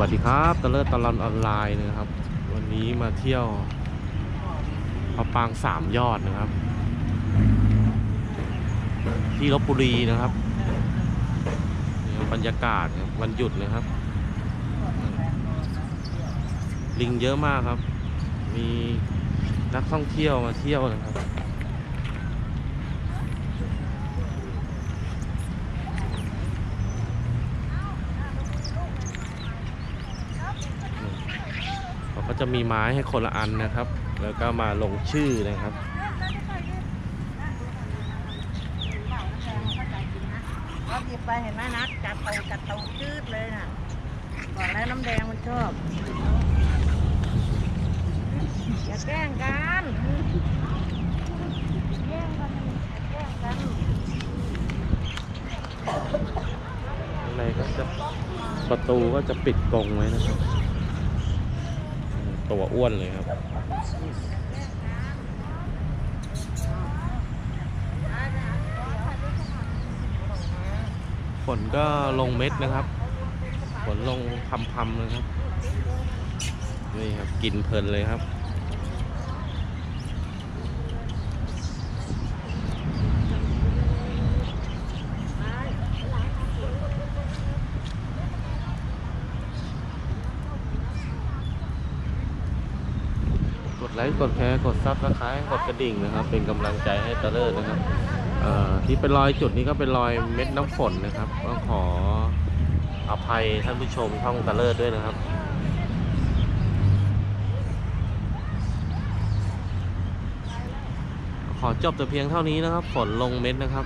วัสดีครับตะเลิศตะลอนออนไลน์นะครับ วันนี้มาเที่ยวพระปรางสามยอดนะครับ ที่ลบบุรีนะครับ บรรยากาศวันหยุดนะครับ ลิงเยอะมากครับ มีนักท่องเที่ยวมาเที่ยวนะครับ ก็จะมีไม้ให้คนละอันนะครับ แล้วก็มาลงชื่อนะครับเราหยิบไปเห็นไหมนัดจับเตาจับเตาจืดเลยน่ะบอกแล้วน้ำแดงมันชอบอย่าแกล้งกันแกล้งกันอย่าแกล้งกันข้างในก็จะประตูก็จะปิดกรงไว้นะครับอืม ตัวอ้วนเลยครับฝนก็ลงเม็ดนะครับ ฝนลงพำๆนะครับ นี่ครับ กินเพลินเลยครับ ไลค์กดแชร์กดซับสไครต์กดกระดิ่งนะครับ เป็นกำลังใจให้ตะเลิศนะครับที่เป็นรอยจุดนี้ก็เป็นรอยเม็ดน้ำฝนนะครับก็ขออภัยท่านผู้ชมช่องตะเลิศด้วยนะครับขอจบแต่เพียงเท่านี้นะครับ ฝนลงเม็ดนะครับ